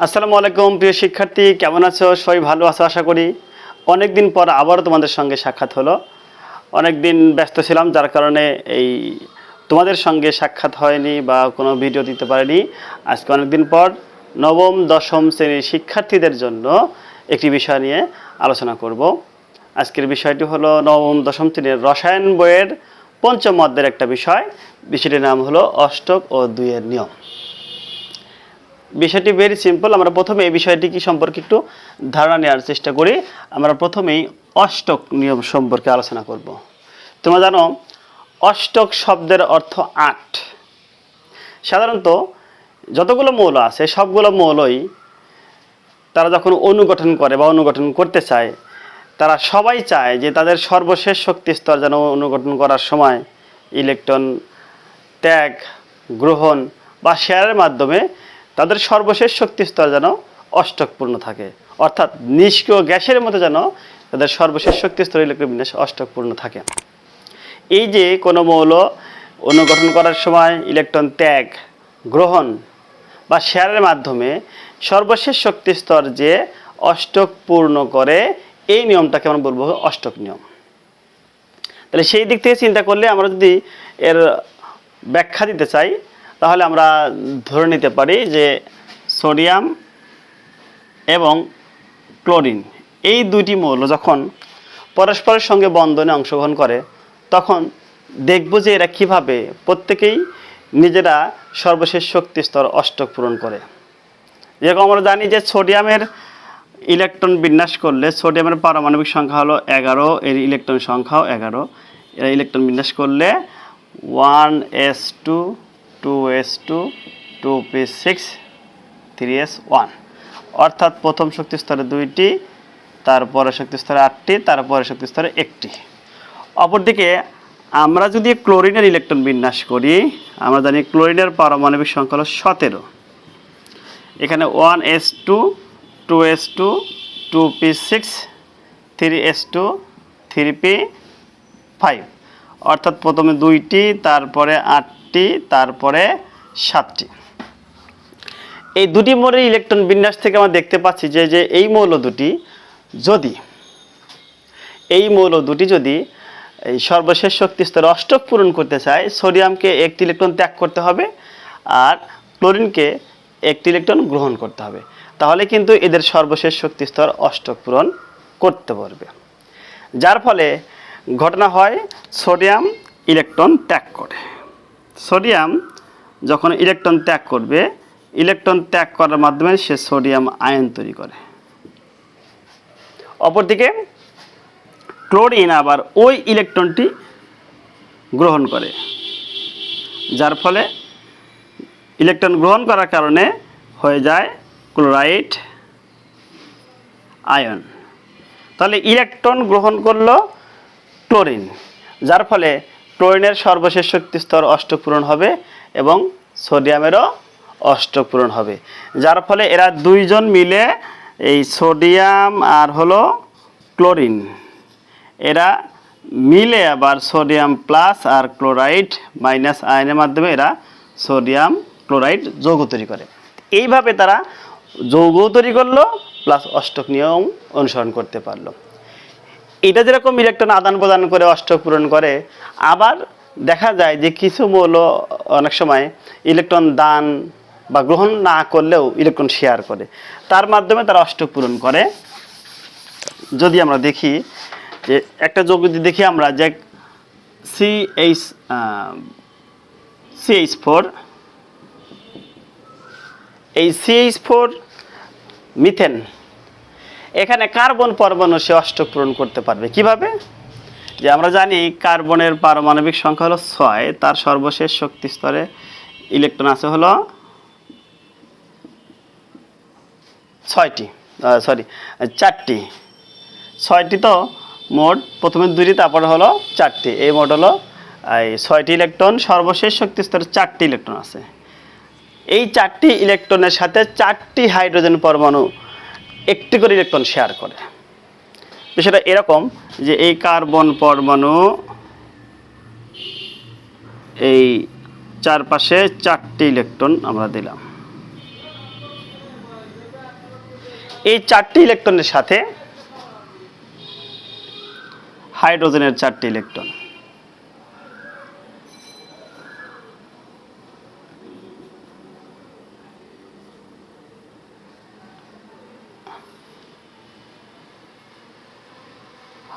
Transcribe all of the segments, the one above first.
আসসালামু আলাইকুম, প্রিয় শিক্ষার্থী, কেমন আছো? সবাই ভালো আছো? আশা করি অনেক দিন পর আবারও তোমাদের সঙ্গে সাক্ষাৎ হলো। অনেক দিন ব্যস্ত ছিলাম, যার কারণে এই তোমাদের সঙ্গে সাক্ষাৎ হয়নি বা কোনো ভিডিও দিতে পারিনি। আজকে অনেক দিন পর নবম, দশম শ্রেণির শিক্ষার্থীদের জন্য একটি বিষয় নিয়ে আলোচনা করব। আজকের বিষয়টি হলো নবম, দশম শ্রেণির রসায়ন বইয়ের পঞ্চম অধ্যায়ের একটা বিষয়। বিষয়টির নাম হলো অষ্টক ও দুইয়ের নিয়ম। বিষয়টি ভেরি সিম্পল আমরা প্রথমে এই বিষয়টি কি সম্পর্কে একটু ধারণা নেওয়ার চেষ্টা করি। আমরা প্রথমেই অষ্টক নিয়ম সম্পর্কে আলোচনা করব। তোমরা জানো, অষ্টক শব্দের অর্থ আট। সাধারণত যতগুলো মৌল আছে, সবগুলো মৌলই তারা যখন অনুগঠন করে বা অনুগঠন করতে চায়, তারা সবাই চায় যে তাদের সর্বশেষ শক্তি স্তর যেন অনুগঠন করার সময় ইলেকট্রন, ত্যাগ, গ্রহণ বা শেয়ারের মাধ্যমে তাদের সর্বশেষ শক্তি স্তর যেন অষ্টকপূর্ণ থাকে। অর্থাৎ নিষ্ক্রিয় গ্যাসের মতো যেন তাদের সর্বশেষ শক্তি স্তর ইলেকট্রন অষ্টকপূর্ণ থাকে। এই যে কোনো মৌল অনুগঠন করার সময় ইলেকট্রন ত্যাগ, গ্রহণ বা শেয়ারের মাধ্যমে সর্বশেষ শক্তি স্তর যে অষ্টক পূর্ণ করে, এই নিয়মটাকে আমরা বলব অষ্টক নিয়ম। তাহলে সেই দিক থেকে চিন্তা করলে আমরা যদি এর ব্যাখ্যা দিতে চাই তাহলে আমরা ধরে নিতে পারি যে সোডিয়াম এবং ক্লোরিন, এই দুইটি মৌল যখন পরস্পরের সঙ্গে বন্ধনে অংশগ্রহণ করে, তখন দেখব যে এরা কীভাবে প্রত্যেকেই নিজেরা সর্বশেষ শক্তি স্তর অষ্টক পূরণ করে। যেরকম আমরা জানি যে সোডিয়ামের ইলেকট্রন বিন্যাস করলে সোডিয়ামের পারমাণবিক সংখ্যা হলো এগারো, এর ইলেকট্রন সংখ্যাও এগারো। এরা ইলেকট্রন বিন্যাস করলে one S two two S two two P six three S one অর্থাৎ প্রথম শক্তি স্তরে দুইটি, তারপরে শক্তি স্তরে আটটি, তারপরে শক্তি স্তরে একটি। অপরদিকে, আমরা যদি ক্লোরিনের ইলেকট্রন বিন্যাস করি, আমরা জানি ক্লোরিনের পারমাণবিক সংখ্যা হলো সতেরো। এখানে one S two two S two two P six three S two three P five অর্থাৎ প্রথমে দুইটি, তারপরে আটটি, তারপরে সাতটি। এই দুটি মৌলের ইলেকট্রন বিন্যাস থেকে আমরা দেখতে পাচ্ছি যে যে এই মৌল দুটি যদি, এই মৌল দুটি যদি এই সর্বশেষ শক্তি স্তরে অষ্টক পূরণ করতে চায়, সোডিয়ামকে একটি ইলেকট্রন ত্যাগ করতে হবে আর ক্লোরিনকে একটি ইলেকট্রন গ্রহণ করতে হবে। তাহলে কিন্তু এদের সর্বশেষ শক্তি স্তর অষ্টক পূরণ করতে পারবে। যার ফলে ঘটনা হয় সোডিয়াম ইলেকট্রন ত্যাগ করে। সোডিয়াম যখন ইলেকট্রন ত্যাগ করবে, ইলেকট্রন ত্যাগ করার মাধ্যমে সে সোডিয়াম আয়ন তৈরি করে। অপরদিকে, ক্লোরিন আবার ওই ইলেকট্রনটি গ্রহণ করে, যার ফলে ইলেকট্রন গ্রহণ করার কারণে হয়ে যায় ক্লোরাইড আয়ন। তাহলে ইলেকট্রন গ্রহণ করল ক্লোরিন, যার ফলে ক্লোরিনের সর্বশেষ শক্তি স্তর অষ্টক পূরণ হবে এবং সোডিয়ামেরও অষ্টক পূরণ হবে, যার ফলে এরা দুইজন মিলে এই সোডিয়াম আর হলো ক্লোরিন, এরা মিলে আবার সোডিয়াম প্লাস আর ক্লোরাইড মাইনাস আয়নের মাধ্যমে এরা সোডিয়াম ক্লোরাইড যৌগ তৈরি করে। এইভাবে তারা যৌগ তৈরি করল, প্লাস অষ্টক নিয়ম অনুসরণ করতে পারল। এটা যেরকম ইলেকট্রন আদান প্রদান করে, অষ্টক পূরণ করে, আবার দেখা যায় যে কিছু মৌল অনেক সময় ইলেকট্রন দান বা গ্রহণ না করলেও ইলেকট্রন শেয়ার করে। তার মাধ্যমে তারা অষ্টক পূরণ করে। যদি আমরা দেখি যে একটা যোগ যদি দেখি আমরা যে C H C H four এই সি এইচ ফোর মিথেন এখানে কার্বন পরমাণু সে অষ্টক পূরণ করতে পারবে। কীভাবে? যে আমরা জানি কার্বনের পারমাণবিক সংখ্যা হলো ছয়, তার সর্বশেষ শক্তি স্তরে ইলেকট্রন আছে হলো ছয়টি সরি চারটি। ছয়টি তো মোট, প্রথমে দুইটি, তারপরে হলো চারটি। এই মোট হলো, এই ছয়টি ইলেকট্রন, সর্বশেষ শক্তি স্তরে চারটি ইলেকট্রন আছে। এই চারটি ইলেকট্রনের সাথে চারটি হাইড্রোজেন পরমাণু একটি করে ইলেকট্রন শেয়ার করে। বিষয়টা এরকম যে এই কার্বন পরমাণু এই চারপাশে চারটি ইলেকট্রন আমরা দিলাম। এই চারটি ইলেকট্রনের সাথে হাইড্রোজেনের চারটি ইলেকট্রন।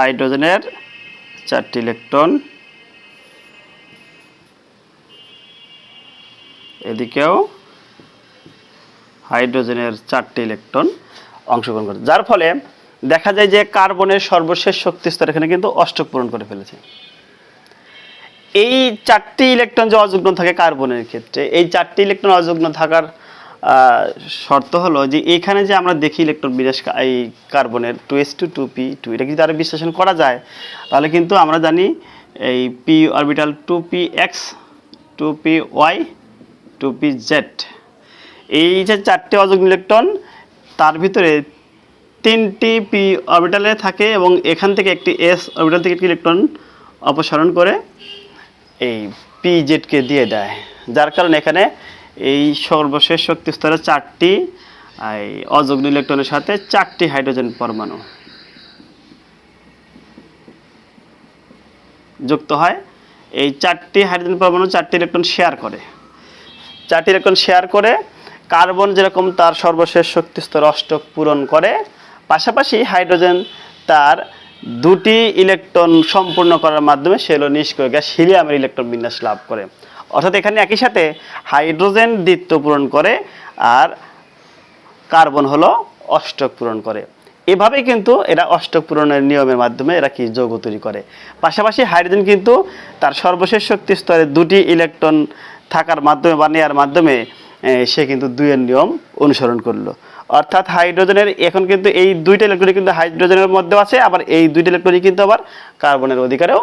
হাইড্রোজেনের চারটি ইলেকট্রন। এদিকেও হাইড্রোজেনের চারটি ইলেকট্রন অংশগ্রহণ করে। যার ফলে দেখা যায় যে কার্বনের সর্বশেষ শক্তি স্তর এখানে কিন্তু অষ্টক পূরণ করে ফেলেছে। এই চারটি ইলেকট্রন যে অযুগ্ম থাকে কার্বনের ক্ষেত্রে, এই চারটি ইলেকট্রন অযুগ্ম থাকার শর্ত হলো যে এখানে যে আমরা দেখি ইলেকট্রন কা- এই কার্বনের two S two two P, two, এটা যদি আরও বিশ্লেষণ করা যায়। তাহলে কিন্তু আমরা জানি এই p orbital two p x two p y two p z এই যে চারটে অযুগ্ম ইলেকট্রন তার ভিতরে তিনটি পি অরবিটালে থাকে এবং এখান থেকে একটি এস অরবিটাল থেকে একটি ইলেকট্রন অপসারণ করে এই পি জেডকে দিয়ে দেয়। যার কারণে এখানে এই সর্বশেষ শক্তি স্তরে চারটি এই ইলেকট্রনের সাথে চারটি হাইড্রোজেন পরমাণু যুক্ত হয়। এই চারটি হাইড্রোজেন পরমাণু চারটি ইলেকট্রন শেয়ার করে। চারটি ইলেকট্রন শেয়ার করে, কার্বন যেরকম তার সর্বশেষ শক্তি স্তর অষ্টক পূরণ করে, পাশাপাশি হাইড্রোজেন তার দুটি ইলেকট্রন সম্পূর্ণ করার মাধ্যমে সে হলো নিষ্ক্রিয় গ্যাস হিলিয়ামের ইলেকট্রন বিন্যাস লাভ করে। অর্থাৎ এখানে একই সাথে হাইড্রোজেন দ্বিত্ব পূরণ করে আর কার্বন হলো অষ্টক পূরণ করে। এভাবে কিন্তু এরা অষ্টক পূরণের নিয়মের মাধ্যমে এরা কি যৌগ তৈরি করে। পাশাপাশি হাইড্রোজেন কিন্তু তার সর্বশেষ শক্তি স্তরে দুটি ইলেকট্রন থাকার মাধ্যমে বা নেওয়ার মাধ্যমে সে কিন্তু দুইয়ের নিয়ম অনুসরণ করল। অর্থাৎ হাইড্রোজেনের, এখন কিন্তু এই দুইটা ইলেকট্রনই কিন্তু হাইড্রোজেনের মধ্যেও আছে, আবার এই দুইটা ইলেকট্রনই কিন্তু আবার কার্বনের অধিকারেও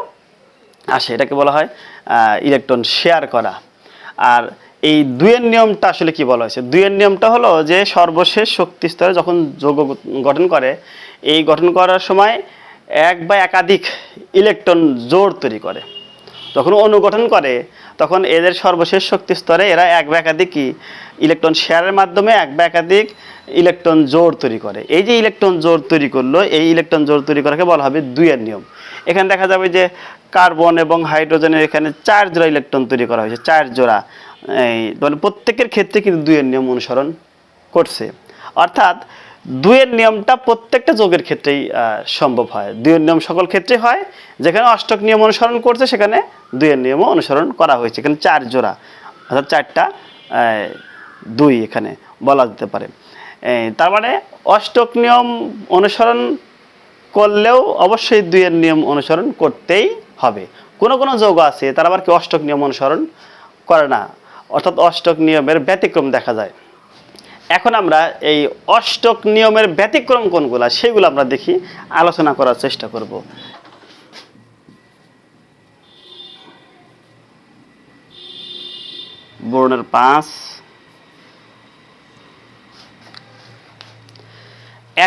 আসে, এটাকে বলা হয় ইলেকট্রন শেয়ার করা। আর এই দুয়ের নিয়মটা আসলে কি বলা হয়েছে? দুয়ের নিয়মটা হলো যে সর্বশেষ শক্তি স্তরে যখন যৌগ গঠন করে, এই গঠন করার সময় এক বা একাধিক ইলেকট্রন জোর তৈরি করে। যখন অনুগঠন করে, তখন এদের সর্বশেষ শক্তি স্তরে এরা এক বা একাধিক ইলেকট্রন শেয়ারের মাধ্যমে এক বা একাধিক ইলেকট্রন জোর তৈরি করে। এই যে ইলেকট্রন জোর তৈরি করল, এই ইলেকট্রন জোর তৈরি করাকে বলা হবে দুইয়ের নিয়ম। এখানে দেখা যাবে যে কার্বন এবং হাইড্রোজেনের এখানে চার জোড়া ইলেকট্রন তৈরি করা হয়েছে, চার জোড়া। এই মানে প্রত্যেকের ক্ষেত্রে কিন্তু দুইয়ের নিয়ম অনুসরণ করছে। অর্থাৎ দুইয়ের নিয়মটা প্রত্যেকটা যোগের ক্ষেত্রেই সম্ভব হয়। দুয়ের নিয়ম সকল ক্ষেত্রে হয়। যেখানে অষ্টক নিয়ম অনুসরণ করছে, সেখানে দুয়ের নিয়মও অনুসরণ করা হয়েছে। এখানে চার জোড়া, অর্থাৎ চারটা দুই এখানে বলা যেতে পারে। তার মানে অষ্টক নিয়ম অনুসরণ করলেও অবশ্যই দুইয়ের নিয়ম অনুসরণ করতেই হবে। কোনো কোনো যোগ আছে, তারা আবার কি অষ্টক নিয়ম অনুসরণ করে না। অর্থাৎ অষ্টক নিয়মের ব্যতিক্রম দেখা যায়। এখন আমরা এই অষ্টক নিয়মের ব্যতিক্রম কোনগুলা সেগুলো আমরা দেখি, আলোচনা করার চেষ্টা করব। বর্ণের পাঁচ।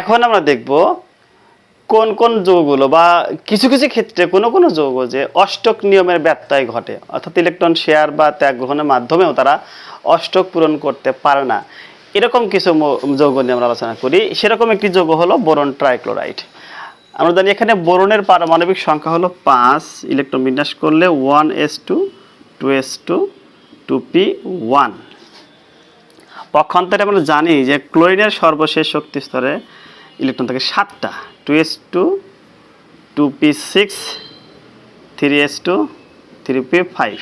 এখন আমরা দেখব কোন কোন যৌগগুলো বা কিছু কিছু ক্ষেত্রে কোনো কোনো যৌগ যে অষ্টক নিয়মের ব্যত্যয় ঘটে, অর্থাৎ ইলেকট্রন, শেয়ার বা ত্যাগ গ্রহণের মাধ্যমেও তারা অষ্টক পূরণ করতে পারে না। এরকম কিছু যৌগ নিয়ে আমরা আলোচনা করি। সেরকম একটি যৌগ হলো বোরন ট্রাইক্লোরাইড। আমরা জানি এখানে বোরনের পারমাণবিক সংখ্যা হলো পাঁচ। ইলেকট্রন বিন্যাস করলে one s two two s two two p one. পক্ষান্তরে আমরা জানি যে ক্লোরিনের সর্বশেষ শক্তি স্তরে ইলেকট্রন থাকে সাতটা। Two s two two p six, three s two, three p five.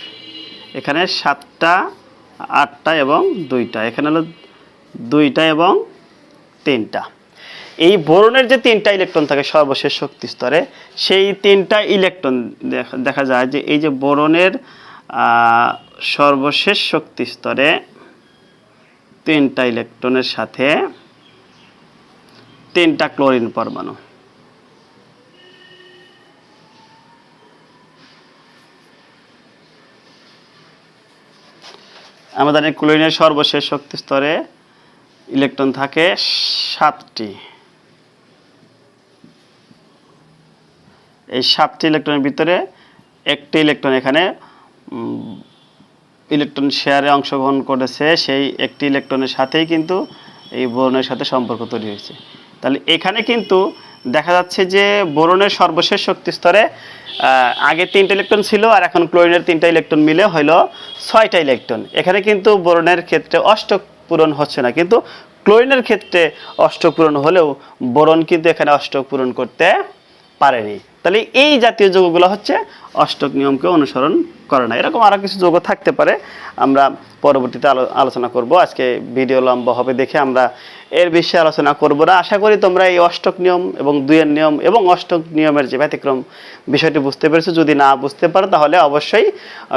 এখানে সাতটা, আটটা এবং দুইটা। এখানে হলো দুইটা এবং তিনটা। এই বোরনের যে তিনটা ইলেকট্রন থাকে সর্বশেষ শক্তি স্তরে, সেই তিনটা ইলেকট্রন দেখা- যায় যে এই যে বোরনের সর্বশেষ শক্তি স্তরে তিনটা ইলেকট্রনের সাথে তিনটা ক্লোরিন পরমাণু। আমাদের ক্লোরিনের সর্বশেষ শক্তি স্তরে ইলেকট্রন থাকে সাতটি। এই সাতটি ইলেকট্রনের ভিতরে একটি ইলেকট্রন এখানে ইলেকট্রন শেয়ারে অংশগ্রহণ করেছে, সেই একটি ইলেকট্রনের সাথেই কিন্তু এই বোরনের সাথে সম্পর্ক তৈরি হয়েছে। তাহলে এখানে কিন্তু দেখা যাচ্ছে যে বোরনের সর্বশেষ শক্তি স্তরে আগে তিনটা ইলেকট্রন ছিল আর এখন ক্লোরিনের তিনটা ইলেকট্রন মিলে হলো ছয়টা ইলেকট্রন। এখানে কিন্তু বোরনের ক্ষেত্রে অষ্টক পূরণ হচ্ছে না। কিন্তু ক্লোরিনের ক্ষেত্রে অষ্টক পূরণ হলেও বোরন কিন্তু এখানে অষ্টক পূরণ করতে পারেনি। তাহলে এই জাতীয় যৌগগুলো হচ্ছে অষ্টক নিয়মকে অনুসরণ করে না। এরকম আরও কিছু যৌগ থাকতে পারে, আমরা পরবর্তীতে আলো- আলোচনা করব। আজকে ভিডিও লম্বা হবে দেখে আমরা এর বিষয়ে আলোচনা করব না। আশা করি তোমরা এই অষ্টক নিয়ম এবং দুইয়ের নিয়ম এবং অষ্টক নিয়মের যে ব্যতিক্রম বিষয়টি বুঝতে পেরেছ। যদি না বুঝতে পারো তাহলে অবশ্যই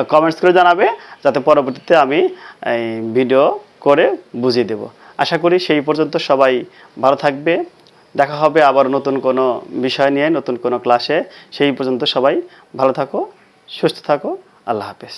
কমেন্টস করে জানাবে। যাতে পরবর্তীতে আমি, এই ভিডিও করে বুঝিয়ে দেব। আশা করি সেই পর্যন্ত সবাই ভালো থাকবে। দেখা হবে আবার নতুন কোনো বিষয় নিয়ে, নতুন কোনো ক্লাসে সেই পর্যন্ত সবাই ভালো থাকো, সুস্থ থাকো। আল্লাহ হাফেজ।